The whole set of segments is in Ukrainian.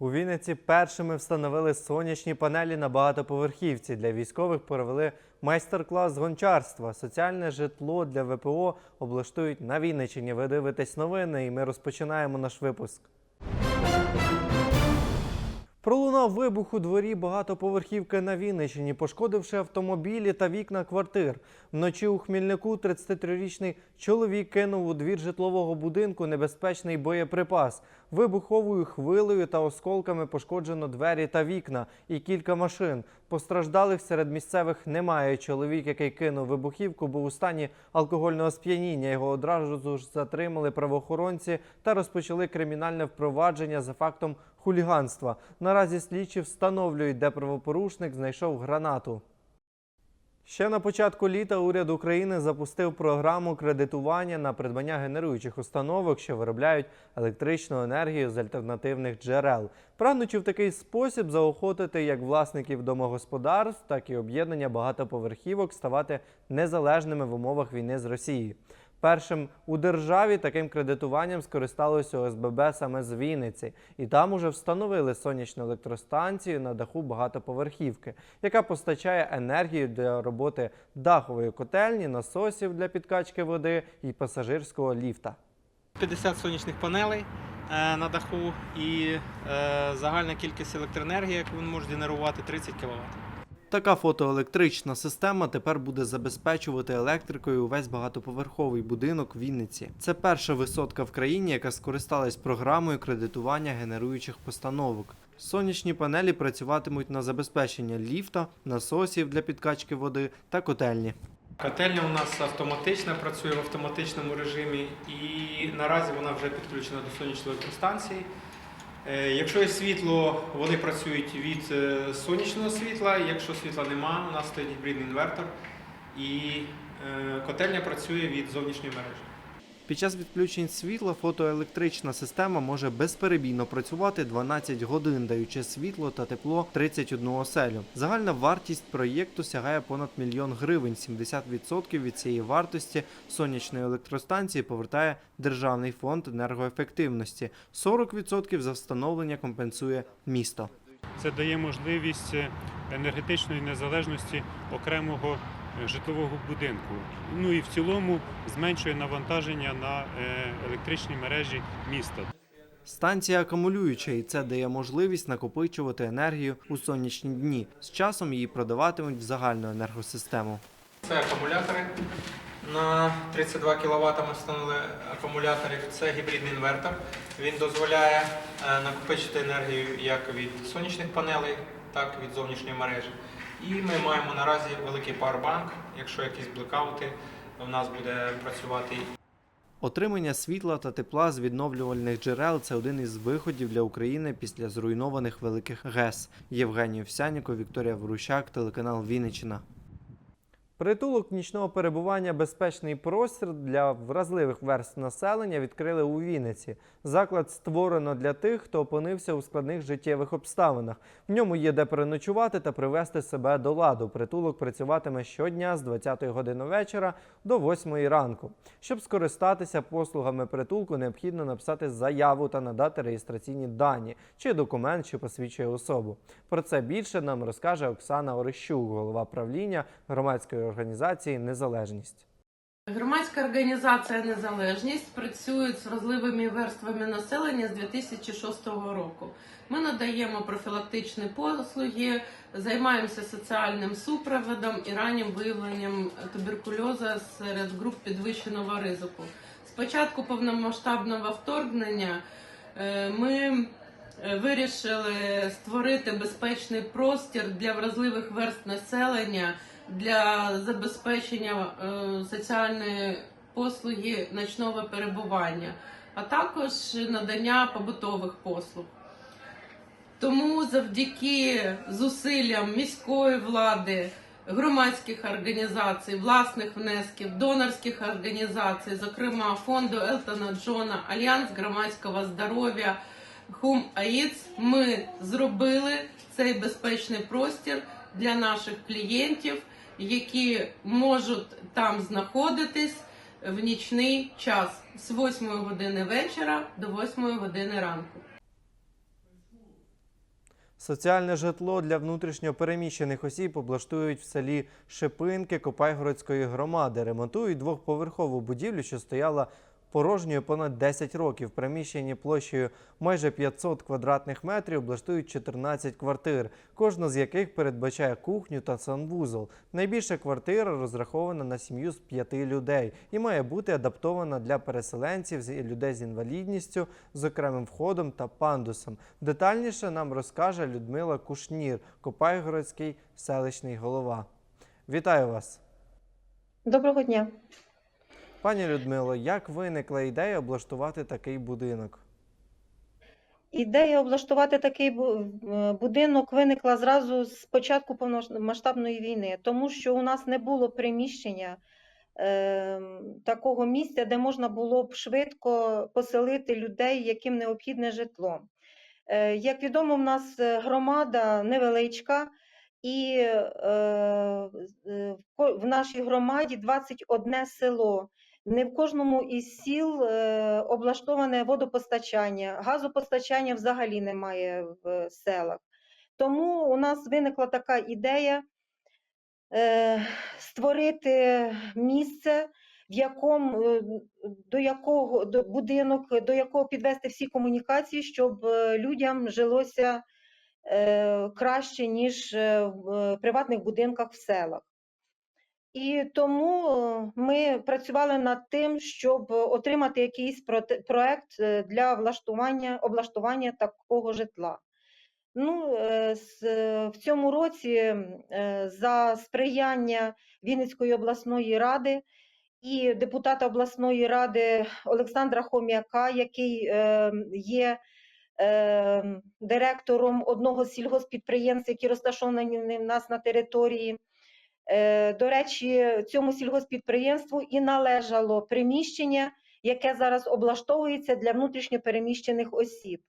У Вінниці першими встановили сонячні панелі на багатоповерхівці. Для військових провели майстер-клас з гончарства. Соціальне житло для ВПО облаштують на Вінниччині. Ви дивитесь новини, і ми розпочинаємо наш випуск. Пролунав вибух у дворі багатоповерхівки на Вінниччині, пошкодивши автомобілі та вікна квартир. Вночі у Хмільнику 33-річний чоловік кинув у двір житлового будинку небезпечний боєприпас. Вибуховою хвилею та осколками пошкоджено двері та вікна і кілька машин. Постраждалих серед місцевих немає. Чоловік, який кинув вибухівку, був у стані алкогольного сп'яніння. Його одразу ж затримали правоохоронці та розпочали кримінальне впровадження за фактом хуліганства. Наразі слідчі встановлюють, де правопорушник знайшов гранату. Ще на початку літа уряд України запустив програму кредитування на придбання генеруючих установок, що виробляють електричну енергію з альтернативних джерел, прагнучи в такий спосіб заохотити як власників домогосподарств, так і об'єднання багатоповерхівок ставати незалежними в умовах війни з Росією. Першим у державі таким кредитуванням скористалося ОСББ саме з Вінниці, і там уже встановили сонячну електростанцію на даху багатоповерхівки, яка постачає енергію для роботи дахової котельні, насосів для підкачки води і пасажирського ліфта. 50 сонячних панелей е, на даху і е, загальна кількість електроенергії, яку він може генерувати, 30 кВт. Така фотоелектрична система тепер буде забезпечувати електрикою увесь багатоповерховий будинок Вінниці. Це перша висотка в країні, яка скористалась програмою кредитування генеруючих постановок. Сонячні панелі працюватимуть на забезпечення ліфта, насосів для підкачки води та котельні. Котельня у нас автоматична, працює в автоматичному режимі і наразі вона вже підключена до сонячної електростанції. Е, Якщо є світло, вони працюють від е, сонячного світла. Якщо світла нема, у нас стоїть гібридний інвертор і е, котельня працює від зовнішньої мережі. Під час відключень світла фотоелектрична система може безперебійно працювати 12 годин, даючи світло та тепло 31 оселю. Загальна вартість проєкту сягає понад мільйон гривень. 70% від цієї вартості сонячної електростанції повертає Державний фонд енергоефективності. 40% за встановлення компенсує місто. Це дає можливість енергетичної незалежності окремого житлового будинку. Ну і в цілому зменшує навантаження на е, електричні мережі міста. Станція акумулююча, і це дає можливість накопичувати енергію у сонячні дні. З часом її продаватимуть в загальну енергосистему. Це акумулятори. На 32 кВт ми встановили акумуляторів. Це гібридний інвертор. Він дозволяє е, накопичити енергію як від сонячних панелей, так і від зовнішньої мережі. І ми маємо наразі великий пауербанк. Якщо якісь блекаути, в нас буде працювати Отримання світла та тепла з відновлювальних джерел це один із виходів для України після зруйнованих великих ГЕС. Євгеній Овсяніков, Вікторія Ворущак, телеканал Вінниччина. Притулок нічного перебування безпечний простір для вразливих верств населення відкрили у Вінниці. Заклад створено для тих, хто опинився у складних життєвих обставинах. В ньому є де переночувати та привести себе до ладу. Притулок працюватиме щодня з 20-ї години вечора до 8 ранку. Щоб скористатися послугами притулку, необхідно написати заяву та надати реєстраційні дані чи документ, що посвідчує особу. Про це більше нам розкаже Оксана Орищук, голова правління громадської організації Незалежність. Громадська організація Незалежність працює з вразливими верствами населення з 2006 року. Ми надаємо профілактичні послуги, займаємося соціальним супроводом і раннім виявленням туберкульозу серед груп підвищеного ризику. З початку повномасштабного вторгнення е, ми е, вирішили створити безпечний простір для вразливих верств населення для забезпечення е, соціальної послуги ночного перебування, а також надання побутових послуг. Тому завдяки зусиллям міської влади, громадських організацій, власних внесків, донорських організацій, зокрема фонду Елтона Джона, Альянс громадського здоров'я, Хум АІЦ, ми зробили цей безпечний простір для наших клієнтів, які можуть там знаходитись в нічний час з 8 години вечора до 8 години ранку. Соціальне житло для внутрішньо переміщених осіб облаштують в селі Шипинки Копайгородської громади. Ремонтують двохповерхову будівлю, що стояла порожньою понад 10 років. В приміщенні площею майже 500 квадратних метрів облаштують 14 квартир, кожна з яких передбачає кухню та санвузол. Найбільша квартира розрахована на сім'ю з п'яти людей і має бути адаптована для переселенців з людей з інвалідністю, з окремим входом та пандусом. Детальніше нам розкаже Людмила Кушнір, Копайгородський селищний голова. Вітаю вас! Доброго дня. Пані Людмило, як виникла ідея облаштувати такий будинок? Ідея облаштувати такий е, будинок виникла зразу з початку повномасштабної війни, тому що у нас не було приміщення е, такого місця, де можна було б швидко поселити людей, яким необхідне житло. Е, як відомо, в нас громада невеличка, і е, е, в нашій громаді 21 село. Не в кожному із сіл е, облаштоване водопостачання, газопостачання взагалі немає в селах. Тому у нас виникла така ідея е, створити місце, в якому е, до якого до будинок, до якого підвести всі комунікації, щоб людям жилося краще, ніж в приватних будинках в селах. І тому е, ми працювали над тим, щоб отримати якийсь проект е, для влаштування, облаштування такого житла. Ну, е, в цьому році за сприяння Вінницької обласної ради і депутата обласної ради Олександра Хом'яка, який є директором одного з сільгоспідприємств, які розташовані в нас на території. Е, До речі, цьому сільгоспідприємству і належало приміщення, яке зараз облаштовується для внутрішньопереміщених осіб.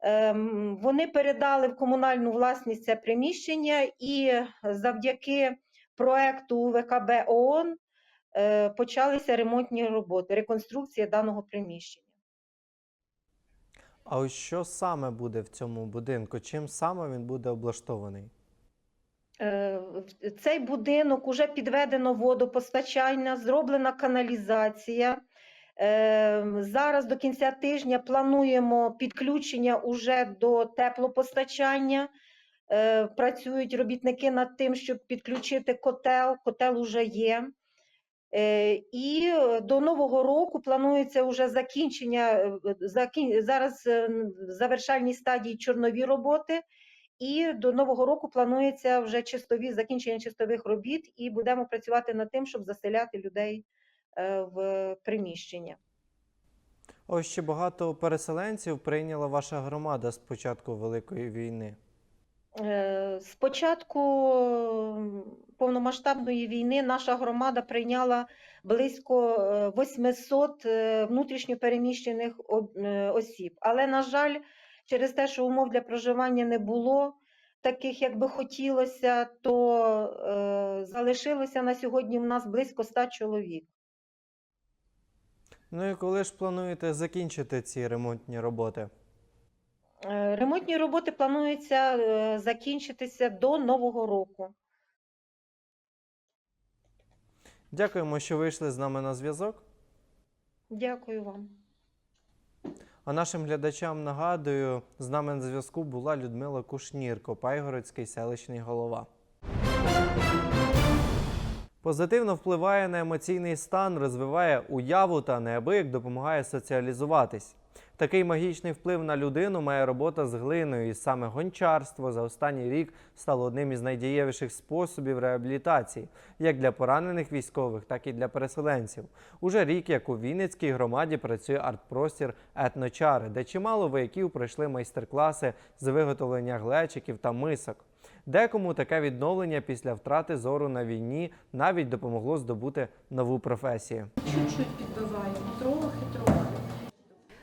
Ем, Вони передали в комунальну власність це приміщення, і завдяки проекту ВКБ ООН е, почалися ремонтні роботи, реконструкція даного приміщення. А ось що саме буде в цьому будинку? Чим саме він буде облаштований? Е, Цей будинок уже підведено водопостачання, зроблена каналізація. Е, Зараз до кінця тижня плануємо підключення уже до теплопостачання. Е, Працюють робітники над тим, щоб підключити котел. Котел уже є. І до нового року планується вже закінчення. Зараз в завершальній стадії чорнові роботи. І до нового року планується вже чистові закінчення чистових робіт, і будемо працювати над тим, щоб заселяти людей е, в приміщення. Ось ще багато переселенців прийняла ваша громада з початку Великої війни. Е, З початку повномасштабної війни наша громада прийняла близько е, 800 е, внутрішньо переміщених е, осіб. Але, на жаль, через те, що умов для проживання не було таких, як би хотілося, то е, залишилося на сьогодні в нас близько 100 чоловік. Ну і коли ж плануєте закінчити ці ремонтні роботи? Е, Ремонтні роботи плануються е, закінчитися до Нового року. Дякуємо, що вийшли з нами на зв'язок. Дякую вам. А нашим глядачам нагадую, з нами на зв'язку була Людмила Кушнір, Копайгородський селищний голова. Позитивно впливає на емоційний стан, розвиває уяву та неабияк допомагає соціалізуватись. Такий магічний вплив на людину має робота з глиною, і саме гончарство за останній рік стало одним із найдієвіших способів реабілітації, як для поранених військових, так і для переселенців. Уже рік, як у Вінницькій громаді, працює арт-простір етночари, де чимало вояків пройшли майстер-класи з виготовлення глечиків та мисок. Декому таке відновлення після втрати зору на війні навіть допомогло здобути нову професію. Чуть-чуть трохи-трохи.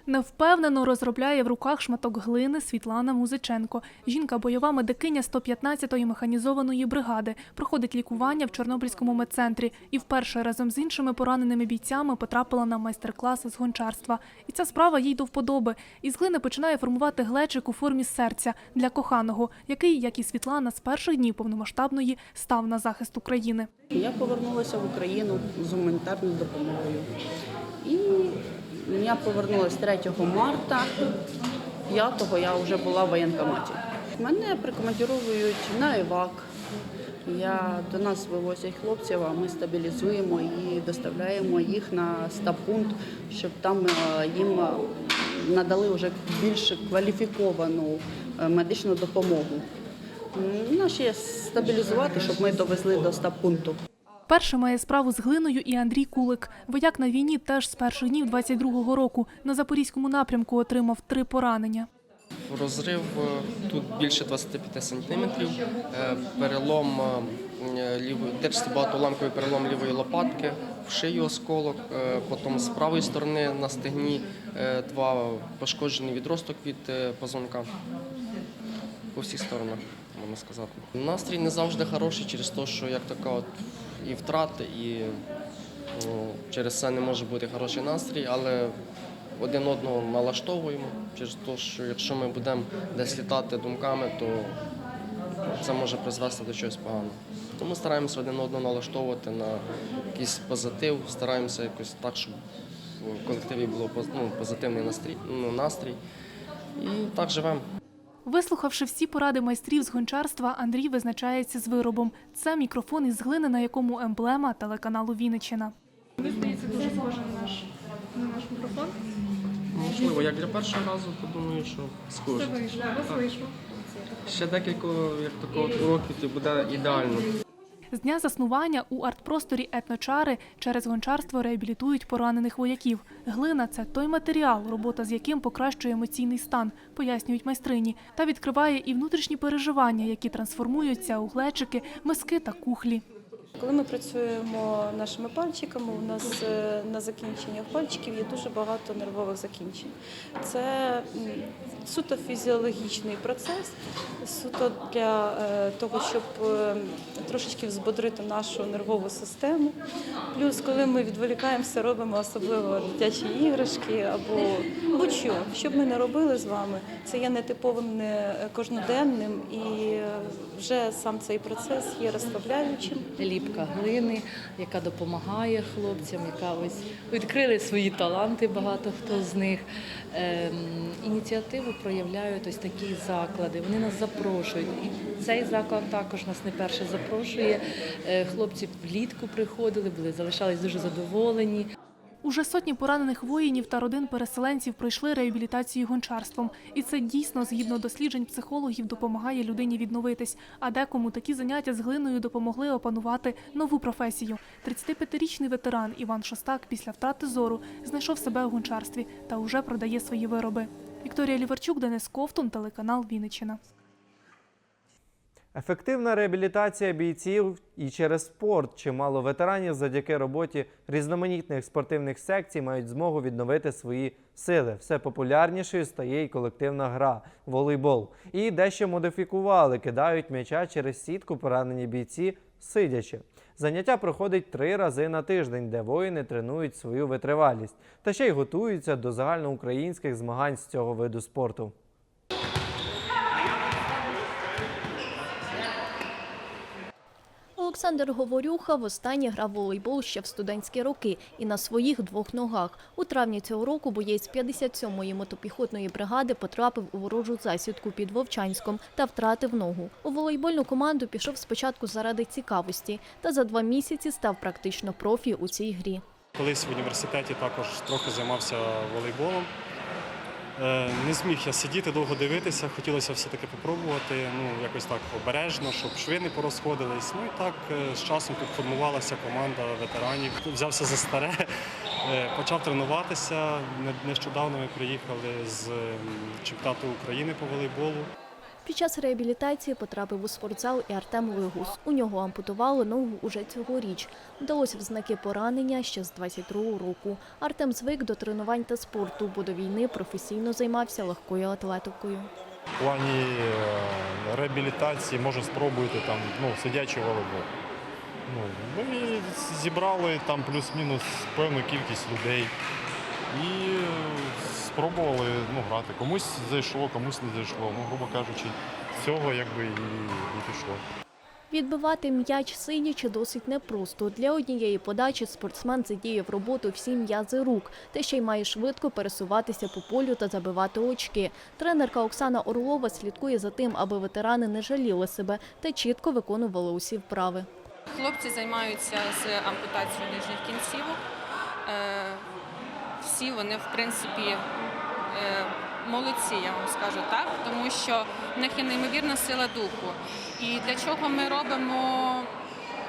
Невпевнено розробляє в руках шматок глини Світлана Музиченко. Жінка бойова медикиня 115-ї механізованої бригади, проходить лікування в Чорнобильському медцентрі і вперше разом з іншими пораненими бійцями потрапила на майстер-клас з гончарства. І ця справа їй до вподоби. Із глини починає формувати глечик у формі серця для коханого, який, як і Світлана, з перших днів повномасштабної став на захист України. Я повернулася в Україну з гуманітарною допомогою. І я повернулася 3 марта, 5-го я вже була в воєнкоматі. Мене прикомандіровують на івак. Я, до нас вивозять хлопців, а ми стабілізуємо і доставляємо їх на стаб-пункт, щоб там е, їм е, надали вже більш кваліфіковану е, медичну допомогу. Ще стабілізувати, щоб ми довезли до стаб-пункту. Перший має справу з глиною і Андрій Кулик. Вояк на війні теж з перших днів 22-го року на запорізькому напрямку отримав три поранення. Розрив е, тут більше 25 сантиметрів, е, перелом е, лівої, теж багатоламковий перелом лівої лопатки, в шию осколок, потім з правої сторони на стегні два пошкоджений відросток від позвонка. По всіх сторонах, можна сказати. Настрій не завжди хороший через те, що як така от і втрати, і ну, через це не може бути хороший настрій, але один одного налаштовуємо через те, що якщо ми будемо десь літати думками, то це може призвести до чогось поганого. Тому стараємося один одного налаштовувати на якийсь позитив, стараємося якось так, щоб в колективі було ну, позитивний настрій, ну, настрій. І так живемо. Вислухавши всі поради майстрів з гончарства, Андрій визначається з виробом. Це мікрофон із глини, на якому емблема телеканалу Вінниччина. Можливо, як для першого разу, то думаю, що схоже. Ще декілька як такого уроків то буде ідеально. З дня заснування у артпросторі етночари через гончарство реабілітують поранених вояків. Глина це той матеріал, робота з яким покращує емоційний стан, пояснюють майстрині, та відкриває і внутрішні переживання, які трансформуються у глечики, миски та кухлі. Коли ми працюємо нашими пальчиками, у нас е, на закінченнях пальчиків є дуже багато нервових закінчень. Це суто фізіологічний процес, суто для е, того, щоб е, трошечки взбодрити нашу нервову систему. Плюс, коли ми відволікаємося, робимо особливо дитячі іграшки або будь-що, що б ми не робили з вами, це є нетиповим, не кожноденним, і е, вже сам цей процес є розслабляючим. ліпка глини, яка допомагає хлопцям, яка ось відкрили свої таланти, багато хто з них. Ем, ініціативу проявляють ось такі заклади. Вони нас запрошують. І цей заклад також нас не перше запрошує. Е, Хлопці влітку приходили, були залишались дуже задоволені. Уже сотні поранених воїнів та родин переселенців пройшли реабілітацію гончарством, і це дійсно, згідно досліджень психологів, допомагає людині відновитись. А декому такі заняття з глиною допомогли опанувати нову професію. 35-річний ветеран Іван Шостак після втрати зору знайшов себе у гончарстві та уже продає свої вироби. Вікторія Ліварчук, Денис Ковтун, телеканал Вінниччина. Ефективна реабілітація бійців і через спорт. Чимало ветеранів завдяки роботі різноманітних спортивних секцій мають змогу відновити свої сили. Все популярнішою стає і колективна гра волейбол. І дещо модифікували, кидають м'яча через сітку поранені бійці сидячи. Заняття проходить три рази на тиждень, де воїни тренують свою витривалість та ще й готуються до загальноукраїнських змагань з цього виду спорту. Олександр Говорюха востаннє грав волейбол ще в студентські роки і на своїх двох ногах. У травні цього року боєць 57-ї мотопіхотної бригади потрапив у ворожу засідку під Вовчанськом та втратив ногу. У волейбольну команду пішов спочатку заради цікавості, та за два місяці став практично профі у цій грі. Колись в університеті також трохи займався волейболом. Е, Не зміг я сидіти, довго дивитися, хотілося все-таки попробувати, ну якось так обережно, щоб шви не порозходились. Ну і так е, з часом тут формувалася команда ветеранів. Взявся за старе, е, почав тренуватися. Нещодавно ми приїхали з чемпіонату України по волейболу. Під час реабілітації потрапив у спортзал і Артем Лигус. У нього ампутували ногу уже цьогоріч. Вдалося в знаки поранення ще з 22-го року. Артем звик до тренувань та спорту, бо до війни професійно займався легкою атлетикою. В плані е, реабілітації може спробуйте там ну, сидячий волейбол. Ну, ми зібрали там плюс-мінус певну кількість людей і е, спробували ну, грати. Комусь зайшло, комусь не зайшло. Ну, грубо кажучи, з цього якби і, і пішло. Відбивати м'яч сидячи досить непросто. Для однієї подачі спортсмен задіє в роботу всі м'язи рук, та ще й має швидко пересуватися по полю та забивати очки. Тренерка Оксана Орлова слідкує за тим, аби ветерани не жаліли себе та чітко виконували усі вправи. Хлопці займаються з ампутацією нижніх кінцівок. Всі вони, в принципі, е, молодці, я вам скажу так, тому що в них є неймовірна сила духу. І для чого ми робимо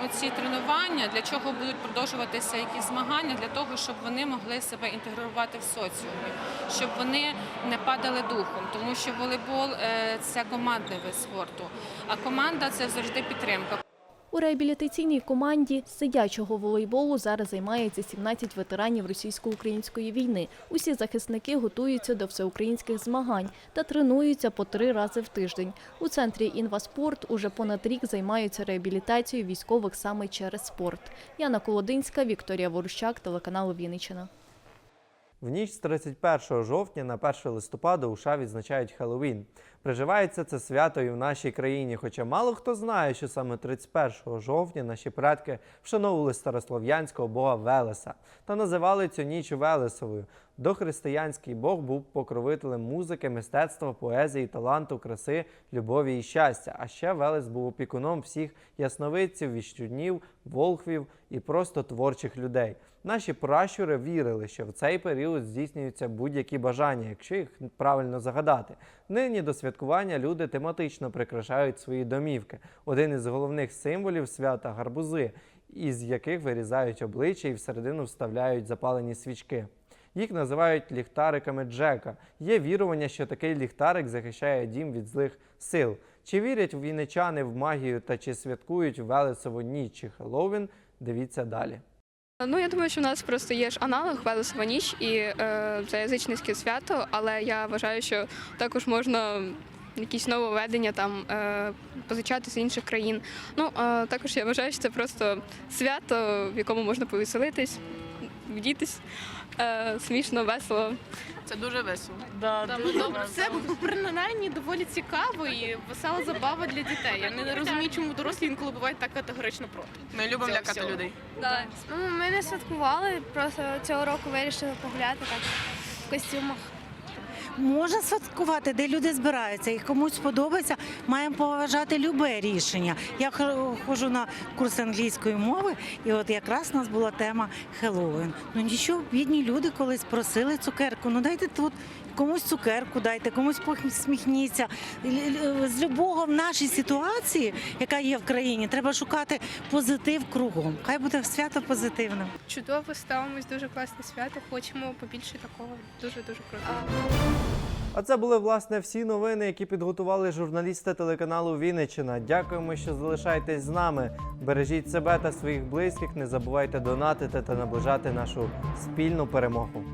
оці тренування, для чого будуть продовжуватися якісь змагання, для того, щоб вони могли себе інтегрувати в соціумі, щоб вони не падали духом, тому що волейбол е, це командний вид спорту, а команда це завжди підтримка. У реабілітаційній команді сидячого волейболу зараз займається 17 ветеранів російсько-української війни. Усі захисники готуються до всеукраїнських змагань та тренуються по три рази в тиждень. У центрі «Інваспорт» уже понад рік займаються реабілітацією військових саме через спорт. Яна Колодинська, Вікторія Ворущак, телеканал Вінниччина. В ніч з 31 жовтня на 1 листопада у США відзначають Хеллоуін. Приживається це свято і в нашій країні, хоча мало хто знає, що саме 31 жовтня наші предки вшановували старослов'янського бога Велеса та називали цю ніч Велесовою. Дохристиянський бог був покровителем музики, мистецтва, поезії, таланту, краси, любові і щастя. А ще Велес був опікуном всіх ясновидців, віщунів, волхвів і просто творчих людей. Наші пращури вірили, що в цей період здійснюються будь-які бажання, якщо їх правильно загадати. Нині до святкування люди тематично прикрашають свої домівки. Один із головних символів свята гарбузи, із яких вирізають обличчя і всередину вставляють запалені свічки. Їх називають ліхтариками Джека. Є вірування, що такий ліхтарик захищає дім від злих сил. Чи вірять вінничани в магію та чи святкують Велесову ніч чи Хеллоуін? Дивіться далі. Ну, я думаю, що в нас просто є ж аналог Велесова ніч, і е, це язичницьке свято, але я вважаю, що також можна якісь нововведення там е, позичати з інших країн. Ну, е, також я вважаю, що це просто свято, в якому можна повеселитись, вдітись, е, смішно, весело. Це дуже весело. Да, Це принаймні доволі цікаво і весела забава для дітей. Я не розумію, чому дорослі інколи бувають так категорично проти. Ми любимо лякати людей. Ну, ми не святкували, просто цього року вирішили погуляти так в костюмах. Можна святкувати, де люди збираються, і комусь подобається, маємо поважати любе рішення. Я хо- ходжу на курс англійської мови, і от якраз у нас була тема Хеллоуін. Ну нічого, бідні люди колись просили цукерку. Ну дайте тут комусь цукерку, дайте, комусь посміхніться. Л- З любого в нашій ситуації, яка є в країні, треба шукати позитив кругом. Хай буде свято позитивним. Чудово ставимось, дуже класне свято. Хочемо побільше такого. Дуже дуже круто. А це були власне всі новини, які підготували журналісти телеканалу Вінниччина. Дякуємо, що залишаєтесь з нами. Бережіть себе та своїх близьких. Не забувайте донатити та наближати нашу спільну перемогу.